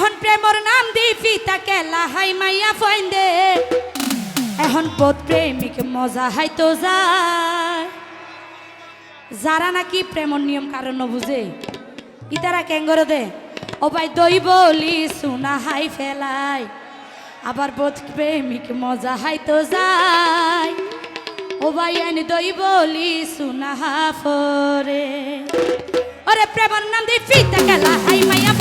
এখন প্রেমর নাম দি পিতা কেলা, হাই মাইয়া ফইন্দে এখন পদ প্রেমিক, মজা হাইতো যায়। যারা নাকি প্রেমর নিয়ম কারণ বুঝে, ইতারা কেঙ্গর দে। ও ভাই দই বলি, সুনা হাই ফেলাই। আবার বোধ প্রেমিক, মজা হাইতো যায়। ও ভাই আনি দই বলি, সুনা হাফরে। ওরে প্রেমর নাম দি ফিতা কেলা, হাই মাইয়া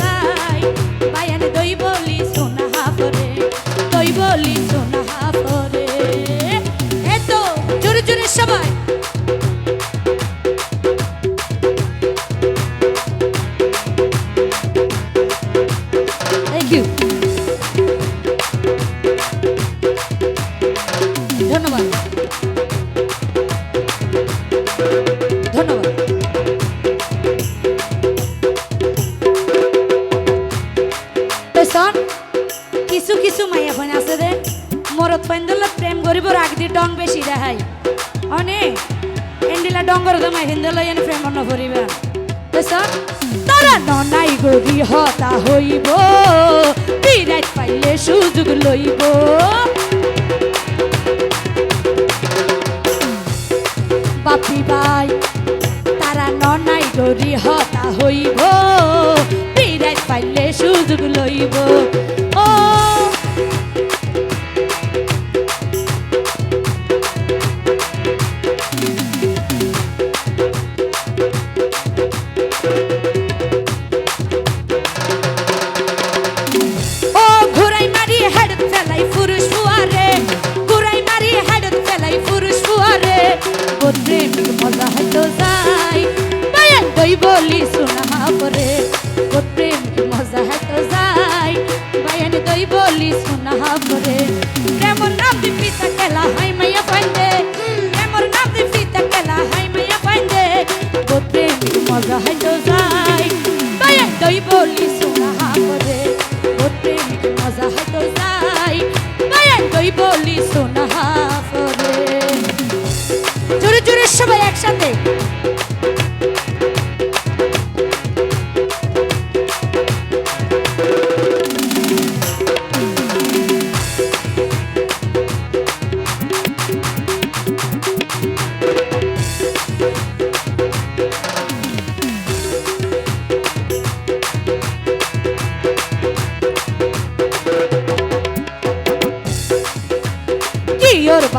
ভাই আনি দই বলি সুনা হাফরে দই বলি সুনা হাফরে। এতো জোরে জোরে সবাই। তো কিছু কিছু মাইয়া ফোন আছে রে। মরত ফাইন্দল প্রেম করিব, রাগ দি ডং বেশি দেখাই অনেক এন্ডিলা ডঙ্গর দমাই হিন্দল এনে প্রেম অন্য করিবা তারা ননাই গরি হতা হইব বিরাট পাইলে সুযোগ লইব। বাপি ভাই সুযোগ লইব বলি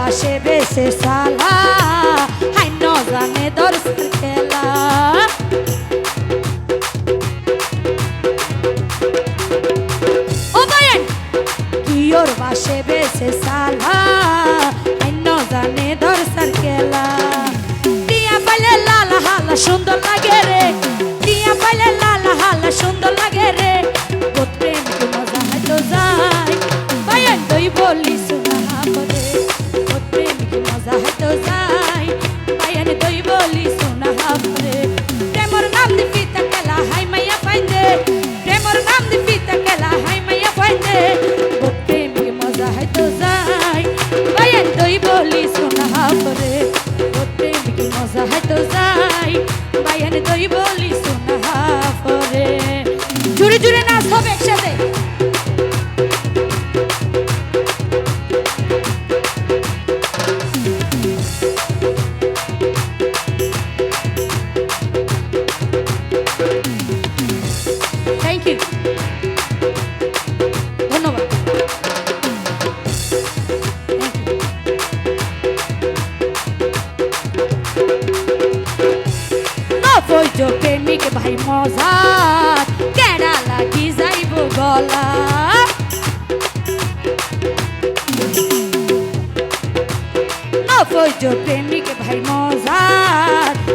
কিওর বাসে সালা, হাই ন জানে দর্শন খেলা। ও বায়ান! কিওর বাসে বেসে সালা, হাই ন জানে দর্শন খেলা। টিয়া পাইলে লাল হালা সুন্দর লাগে রে। টিয়া পাইলে লাল হালা সুন্দর লাগে রে। প্রেমিক মজা হয়তো যায়। বায়ান দই বলি শোনা পরে নবৈজ প্রেমিক ভাই মজা, কেডা লাগি যাইব গলা। নবৈজ প্রেমিক ভাই মজা,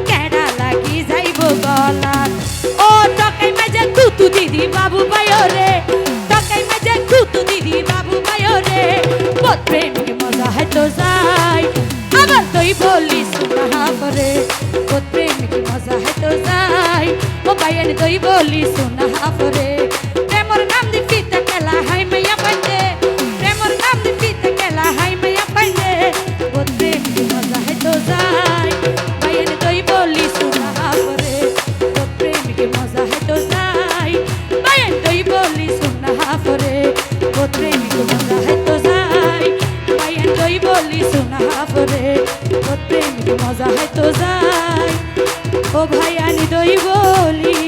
কেডা লাগি যাইব গলা। ও টকাই মাঝে তুতু দিদি বাবু পায়ো রে টকাই মাঝে তুতু দিদি বাবু পায়ো রে বোধ প্রেমিক মজা হয়তো যাই। আবার তুই বলি শোনা করে ওই বলি সোনা হাফরে। প্রেমর নাম দি পিতা কেলা হাই মাইয়া পাইলে প্রেমর নাম দি পিতা কেলা হাই মাইয়া পাইলে ও মজা হে তো যায়। বাইন দই বলি সোনা হাফরে। ও প্রেম মজা হে তো যায়। বাইন দই বলি সোনা হাফরে। ও মজা হে তো যায়। বাইন দই বলি সোনা হাফরে। ও মজা হে তো যায়। ও ভাই দৈবলি